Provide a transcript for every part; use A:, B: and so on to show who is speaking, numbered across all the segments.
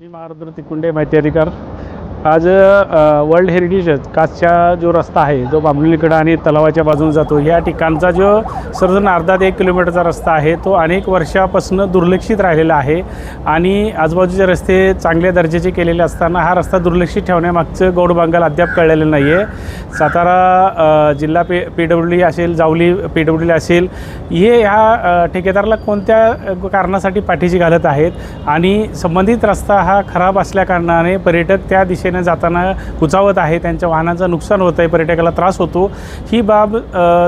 A: मी महारुद्र तिकुंडे माहिती अधिकार. आज वर्ल्ड हेरिटेज काचचा जो रस्ता आहे जो बांबलिकडं आणि तलावाच्या बाजूने जातो या ठिकाणचा जो सर्वजण अर्धा ते एक किलोमीटरचा रस्ता आहे तो अनेक वर्षापासून दुर्लक्षित राहिलेला आहे. आणि आजूबाजूचे रस्ते चांगल्या दर्जाचे केलेले असताना हा रस्ता दुर्लक्षित ठेवण्यामागचं गौडबांगाल अद्याप कळलेलं नाही आहे सातारा जिल्हा पे पी डब्ल्यू डी असेल जावली पी डब्ल्यू डी असेल हे ह्या ठेकेदाराला कोणत्या कारणासाठी पाठीशी घालत आहेत? आणि संबंधित रस्ता हा खराब असल्याकारणाने पर्यटक त्या दिशेने जाताना कुचावत आहे त्यांच्या वाहनाचं नुकसान होतं आहे पर्यटकाला त्रास होतो. ही बाब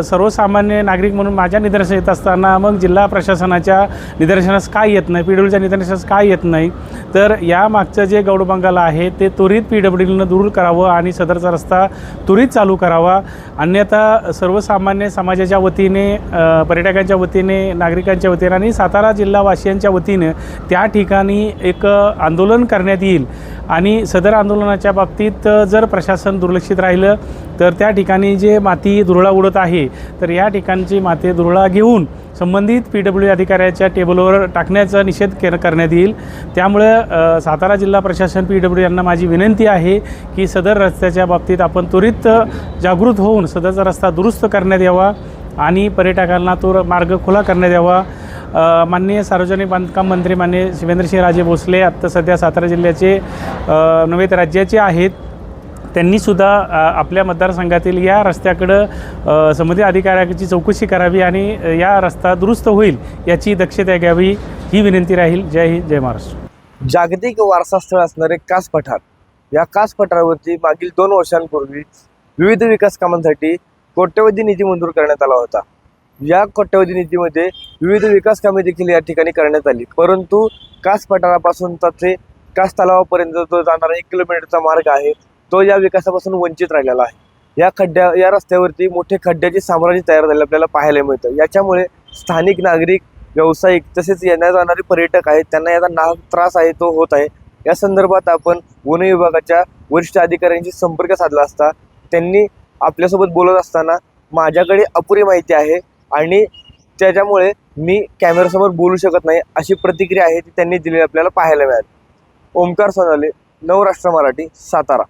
A: सर्वसामान्य नागरिक म्हणून माझ्या निदर्शनास येत असताना मग जिल्हा प्रशासनाच्या निदर्शनास काय येत नाही पी डब्ल्यूच्या निदर्शनास काय येत नाही? तर या मागचं जे गौडबंगाला आहे ते त्वरित पी डब्ल्यूनं दूर करावं आणि सदरचा रस्ता त्वरित चालू करावा. अन्यथा सर्वसामान्य समाजाच्या वतीने पर्यटकांच्या वतीने नागरिकांच्या वतीने आणि सातारा जिल्हावासियांच्या वतीनं त्या ठिकाणी एक आंदोलन करण्यात येईल. आणि सदर आंदोलनाच्या बाबतीत जर प्रशासन दुर्लक्षित राहिलं तर त्या ठिकाणी जे माती दुरळा उडत आहे तर या ठिकाणची माती दुरळा घेऊन संबंधित पी डब्ल्यू अधिकाऱ्याच्या टेबलवर टाकण्याचा निषेध के करण्यात येईल. त्यामुळे सातारा जिल्हा प्रशासन पी डब्ल्यू यांना माझी विनंती आहे की सदर रस्त्याच्या बाबतीत आपण त्वरित जागृत होऊन सदरचा रस्ता दुरुस्त करण्यात यावा आणि पर्यटकांना तो मार्ग खुला करण्यात यावा. माननीय सार्वजनिक बांधकाम मंत्री माननीय शिवेंद्रसिंहराजे भोसले आत्ता सध्या सातारा जिल्ह्याचे नव्हे तर राज्याचे आहेत. त्यांनीसुद्धा आपल्या मतदारसंघातील या रस्त्याकडं अ, संबंधित अधिकाऱ्याची चौकशी करावी आणि या रस्ता दुरुस्त होईल याची दक्षता घ्यावी ही विनंती राहील. जय हिंद जय महाराष्ट्र.
B: जागतिक वारसास्थळ असणारे कास पठार. या कास पठारावरती मागील दोन वर्षांपूर्वी विविध विकास कामांसाठी कोट्यवधी निधी मंजूर करण्यात आला होता. या कोट्यवधी निधीमध्ये विविध विकास कामे देखील या ठिकाणी करण्यात आली. परंतु कास पठारापासून ते कास तलावापर्यंत जो जाणारा एक किलोमीटरचा मार्ग आहे तो या विकासापासून वंचित राहिलेला आहे. या खड्ड्या या रस्त्यावरती मोठे खड्ड्याचे साम्राज्य तयार झाले आपल्याला पाहायला मिळतं. याच्यामुळे स्थानिक नागरिक व्यावसायिक तसेच येण्या जाणारे पर्यटक आहेत त्यांना याचा ना त्रास आहे तो होत आहे. या संदर्भात आपण वन विभागाच्या वरिष्ठ अधिकाऱ्यांशी संपर्क साधला असता त्यांनी आपल्यासोबत बोलत असताना माझ्याकडे अपुरी माहिती आहे. आणि त्याच्यामुळे मी कॅमेऱ्यासमोर बोलू शकत नाही अशी प्रतिक्रिया आहे ती त्यांनी दिलेली आपल्याला पाहायला मिळाली. ओमकार सोनाले नवराष्ट्र मराठी सातारा.